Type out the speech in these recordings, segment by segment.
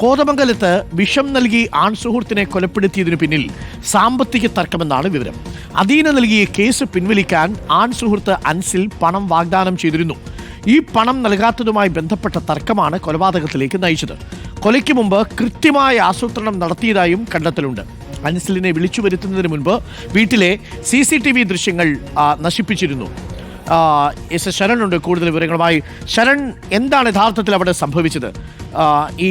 കോതമംഗലത്ത് വിഷം നൽകി ആൺസുഹൃത്തിനെ കൊലപ്പെടുത്തിയതിനു പിന്നിൽ സാമ്പത്തിക തർക്കമെന്നാണ് വിവരം. അധീന നൽകിയ കേസ് പിൻവലിക്കാൻ ആൺ സുഹൃത്ത് അൻസിൽ പണം വാഗ്ദാനം ചെയ്തിരുന്നു. ഈ പണം നൽകാത്തതുമായി ബന്ധപ്പെട്ട തർക്കമാണ് കൊലപാതകത്തിലേക്ക് നയിച്ചത്. കൊലയ്ക്ക് മുമ്പ് കൃത്യമായ ആസൂത്രണം നടത്തിയതായും കണ്ടെത്തലുണ്ട്. അൻസിലിനെ വിളിച്ചു വരുത്തുന്നതിന് മുൻപ് വീട്ടിലെ സി സി ടി വി ദൃശ്യങ്ങൾ നശിപ്പിച്ചിരുന്നു. എസ് എസ് ശരൺ ഉണ്ട് കൂടുതൽ വിവരങ്ങളുമായി. ശരൺ എന്താണ് യഥാർത്ഥത്തിൽ അവിടെ സംഭവിച്ചത്? ഈ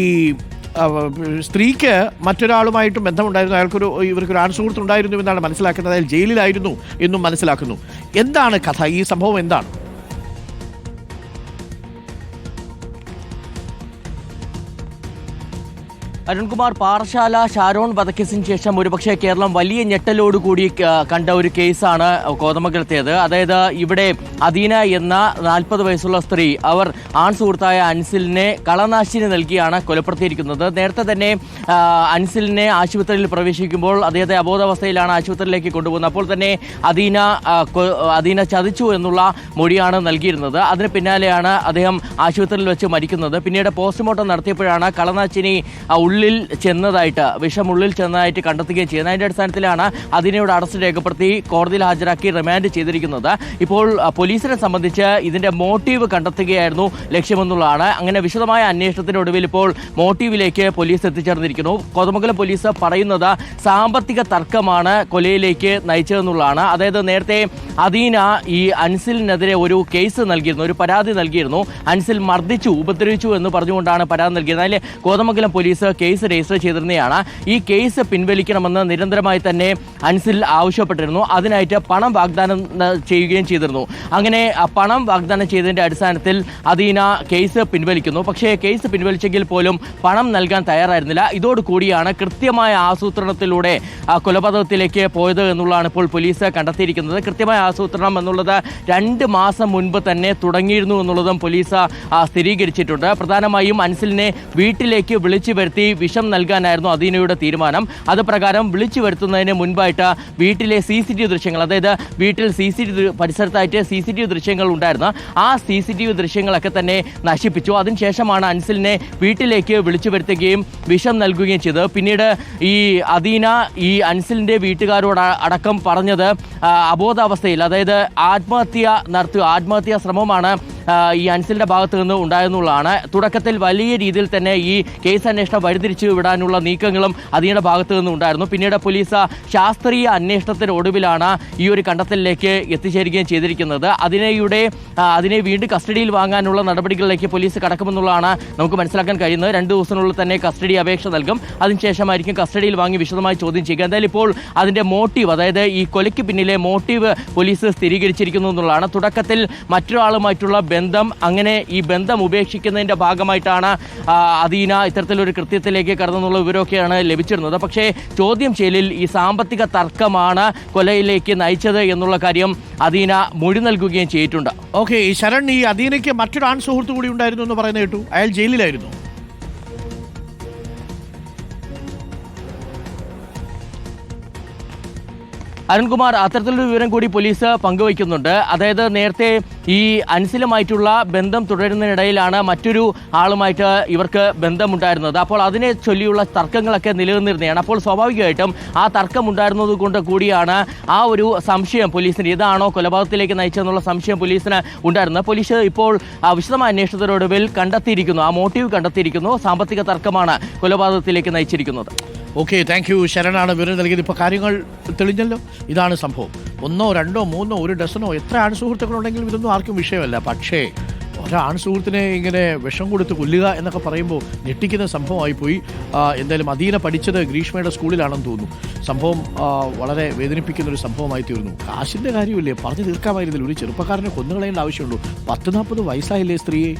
സ്ത്രീക്ക് മറ്റൊരാളുമായിട്ട് ബന്ധമുണ്ടായിരുന്നു. അയാൾക്കൊരു ഇവർക്കൊരു ആൺസുഹൃത്തുണ്ടായിരുന്നു എന്നാണ് മനസ്സിലാക്കുന്നത്. അയാൾ ജയിലിലായിരുന്നു എന്നും മനസ്സിലാക്കുന്നു. എന്താണ് കഥ? ഈ സംഭവം എന്താണ്? അരുൺകുമാർ പാറശാല ഷാരോൺ വധക്കേസിന് ശേഷം ഒരുപക്ഷെ കേരളം വലിയ ഞെട്ടലോടുകൂടി കണ്ട ഒരു കേസാണ് കോതമംഗലത്തേത്. അതായത് ഇവിടെ അദീന എന്ന നാൽപ്പത് വയസ്സുള്ള സ്ത്രീ അവർ ആൺ സുഹൃത്തായ അൻസിലിനെ കളനാശിനി നൽകിയാണ് കൊലപ്പെടുത്തിയിരിക്കുന്നത്. നേരത്തെ തന്നെ അൻസിലിനെ ആശുപത്രിയിൽ പ്രവേശിക്കുമ്പോൾ അദ്ദേഹത്തെ അബോധാവസ്ഥയിലാണ് ആശുപത്രിയിലേക്ക് കൊണ്ടുപോകുന്നത്. അപ്പോൾ തന്നെ അദീന അദീന ചതിച്ചു എന്നുള്ള മൊഴിയാണ് നൽകിയിരുന്നത്. അതിന് പിന്നാലെയാണ് അദ്ദേഹം ആശുപത്രിയിൽ വെച്ച് മരിക്കുന്നത്. പിന്നീട് പോസ്റ്റ്മോർട്ടം നടത്തിയപ്പോഴാണ് കളനാശിനി ഉള്ളിൽ ചെന്നതായിട്ട് വിഷം ഉള്ളിൽ ചെന്നതായിട്ട് കണ്ടെത്തുകയും ചെയ്യുന്നത് അതിന്റെ അടിസ്ഥാനത്തിലാണ് അതിനോട് അറസ്റ്റ് രേഖപ്പെടുത്തി കോടതിയിൽ ഹാജരാക്കി റിമാൻഡ് ചെയ്തിരിക്കുന്നത്. ഇപ്പോൾ പോലീസിനെ സംബന്ധിച്ച് ഇതിന്റെ മോട്ടീവ് കണ്ടെത്തുകയായിരുന്നു ലക്ഷ്യമെന്നുള്ളതാണ്. അങ്ങനെ വിശദമായ അന്വേഷണത്തിനൊടുവിൽ ഇപ്പോൾ മോട്ടീവിലേക്ക് പോലീസ് എത്തിച്ചേർന്നിരിക്കുന്നു. കോതമംഗലം പോലീസ് പറയുന്നത് സാമ്പത്തിക തർക്കമാണ് കൊലയിലേക്ക് നയിച്ചതെന്നുള്ളതാണ്. അതായത് നേരത്തെ അദീന ഈ അൻസിലിനെതിരെ ഒരു കേസ് നൽകിയിരുന്നു ഒരു പരാതി നൽകിയിരുന്നു. അൻസിൽ മർദ്ദിച്ചു ഉപദ്രവിച്ചു എന്ന് പറഞ്ഞുകൊണ്ടാണ് പരാതി നൽകിയത്. അതിൽ കോതമംഗലം പോലീസ് കേസ് രജിസ്റ്റർ ചെയ്തിരുന്നതാണ് ഈ കേസ് പിൻവലിക്കണമെന്ന് നിരന്തരമായി തന്നെ അൻസിൽ ആവശ്യപ്പെട്ടിരുന്നു. അതിനായിട്ട് പണം വാഗ്ദാനം ചെയ്യുകയും ചെയ്തിരുന്നു. അങ്ങനെ പണം വാഗ്ദാനം ചെയ്തതിന്റെ അടിസ്ഥാനത്തിൽ അദീന കേസ് പിൻവലിക്കുന്നു. പക്ഷേ കേസ് പിൻവലിച്ചെങ്കിൽ പോലും പണം നൽകാൻ തയ്യാറായിരുന്നില്ല. ഇതോടുകൂടിയാണ് കൃത്യമായ ആസൂത്രണത്തിലൂടെ കൊലപാതകത്തിലേക്ക് പോയത് എന്നുള്ളതാണ് ഇപ്പോൾ പോലീസ് കണ്ടെത്തിയിരിക്കുന്നത്. കൃത്യമായ ആസൂത്രണം എന്നുള്ളത് രണ്ട് മാസം മുൻപ് തന്നെ തുടങ്ങിയിരുന്നു എന്നുള്ളതും പോലീസ് സ്ഥിരീകരിച്ചിട്ടുണ്ട്. പ്രധാനമായും അൻസിലിനെ വീട്ടിലേക്ക് വിളിച്ചു വരുത്തി വിഷം നൽകാനായിരുന്നു അദീനയുടെ തീരുമാനം. അത് പ്രകാരം വിളിച്ചു വരുത്തുന്നതിന് മുൻപായിട്ട് വീട്ടിലെ സി സി ടി വി ദൃശ്യങ്ങൾ അതായത് വീട്ടിൽ സി സി ടി വി പരിസരത്തായിട്ട് സി സി ടി വി ദൃശ്യങ്ങൾ ഉണ്ടായിരുന്നു ആ സി സി ടി വി ദൃശ്യങ്ങളൊക്കെ തന്നെ നശിപ്പിച്ചു. അതിനുശേഷമാണ് അൻസിലിനെ വീട്ടിലേക്ക് വിളിച്ചു വരുത്തുകയും വിഷം നൽകുകയും ചെയ്തത്. പിന്നീട് ഈ അദീന ഈ അൻസിലിന്റെ വീട്ടുകാരോട് അടക്കം പറഞ്ഞത് അബോധാവസ്ഥയിൽ അതായത് ആത്മഹത്യ നടത്തുക ആത്മഹത്യാ ശ്രമമാണ് ഈ അൻസിലിന്റെ ഭാഗത്ത് നിന്ന് ഉണ്ടായെന്നുള്ളതാണ് തുടക്കത്തിൽ വലിയ രീതിയിൽ തന്നെ ഈ കേസ് അന്വേഷണം വഴിതിരിച്ചു വിടാനുള്ള നീക്കങ്ങളും അതിയുടെ ഭാഗത്ത് നിന്ന് ഉണ്ടായിരുന്നു. പിന്നീട് പോലീസ് ശാസ്ത്രീയ അന്വേഷണത്തിന് ഒടുവിലാണ് ഈ ഒരു കണ്ടെത്തലിലേക്ക് എത്തിച്ചേരുകയും ചെയ്തിരിക്കുന്നത്. അതിനെയുടെ അതിനെ വീണ്ടും കസ്റ്റഡിയിൽ വാങ്ങാനുള്ള നടപടികളിലേക്ക് പോലീസ് കടക്കുമെന്നുള്ളതാണ് നമുക്ക് മനസ്സിലാക്കാൻ കഴിയുന്നത്. രണ്ട് ദിവസത്തിനുള്ളിൽ തന്നെ കസ്റ്റഡി അപേക്ഷ നൽകും. അതിനുശേഷമായിരിക്കും കസ്റ്റഡിയിൽ വാങ്ങി വിശദമായി ചോദ്യം ചെയ്യുക. എന്തായാലും ഇപ്പോൾ അതിന്റെ മോട്ടീവ് അതായത് ഈ കൊലയ്ക്ക് പിന്നിലെ മോട്ടീവ് പോലീസ് സ്ഥിരീകരിച്ചിരിക്കുന്നു എന്നുള്ളതാണ്. തുടക്കത്തിൽ മറ്റൊരാളുമായിട്ടുള്ള ബന്ധം അങ്ങനെ ഈ ബന്ധം ഉപേക്ഷിക്കുന്നതിന്റെ ഭാഗമായിട്ടാണ് അദീന ഇത്തരത്തിലൊരു കൃത്യത്തിലേക്ക് കടന്നെന്നുള്ള വിവരമൊക്കെയാണ് ലഭിച്ചിരുന്നത്. പക്ഷേ ചോദ്യം ചെയ്യലിൽ ഈ സാമ്പത്തിക തർക്കമാണ് കൊലയിലേക്ക് നയിച്ചത് എന്നുള്ള കാര്യം അദീന മൊഴി നൽകുകയും ചെയ്തിട്ടുണ്ട്. ഓക്കെ ഈ ശരൺ ഈ അദീനയ്ക്ക് മറ്റൊരു ആൺ സുഹൃത്തു കൂടി ഉണ്ടായിരുന്നു എന്ന് പറയുന്നത് കേട്ടു. അയാൾ ജയിലിലായിരുന്നു. അരുൺകുമാർ അത്തരത്തിലൊരു വിവരം കൂടി പോലീസ് പങ്കുവയ്ക്കുന്നുണ്ട്. അതായത് നേരത്തെ ഈ അൻസിലുമായിട്ടുള്ള ബന്ധം തുടരുന്നതിനിടയിലാണ് മറ്റൊരു ആളുമായിട്ട് ഇവർക്ക് ബന്ധമുണ്ടായിരുന്നത്. അപ്പോൾ അതിനെ ചൊല്ലിയുള്ള തർക്കങ്ങളൊക്കെ നിലനിന്നിരുന്നതാണ്. അപ്പോൾ സ്വാഭാവികമായിട്ടും ആ തർക്കം ഉണ്ടായിരുന്നത് കൊണ്ട് കൂടിയാണ് ആ ഒരു സംശയം പോലീസിന് ഇതാണോ കൊലപാതകത്തിലേക്ക് നയിച്ചതെന്നുള്ള സംശയം പോലീസിന് ഉണ്ടായിരുന്നത്. പോലീസ് ഇപ്പോൾ വിശദമായ അന്വേഷണത്തിനൊടുവിൽ കണ്ടെത്തിയിരിക്കുന്നു. ആ മോട്ടീവ് കണ്ടെത്തിയിരിക്കുന്നു. സാമ്പത്തിക തർക്കമാണ് കൊലപാതകത്തിലേക്ക് നയിച്ചിരിക്കുന്നത്. ഓക്കെ താങ്ക് യു ശരണാണ് വിവരം നൽകിയത്. ഇപ്പോൾ കാര്യങ്ങൾ തെളിഞ്ഞല്ലോ. ഇതാണ് സംഭവം. ഒന്നോ രണ്ടോ മൂന്നോ ഒരു ഡസനോ എത്ര ആൺ സുഹൃത്തുക്കളുണ്ടെങ്കിലും ഇതൊന്നും ആർക്കും വിഷയമല്ല. പക്ഷേ ഒരാൺ സുഹൃത്തിനെ ഇങ്ങനെ വിഷം കൊടുത്ത് കൊല്ലുക എന്നൊക്കെ പറയുമ്പോൾ ഞെട്ടിക്കുന്ന സംഭവമായി പോയി എന്തായാലും അധീന പഠിച്ചത് ഗ്രീഷ്മയുടെ സ്കൂളിലാണെന്ന് തോന്നുന്നു. സംഭവം വളരെ വേദനിപ്പിക്കുന്ന ഒരു സംഭവമായി തീർന്നു. കാശിന്റെ കാര്യമില്ലേ? പറഞ്ഞു തീർക്കാമായിരുന്നില്ല ഒരു ചെറുപ്പക്കാരനെ കൊന്നുകളയേണ്ട ആവശ്യമുള്ളൂ. പത്ത് നാൽപ്പത് വയസ്സായില്ലേ സ്ത്രീയെ?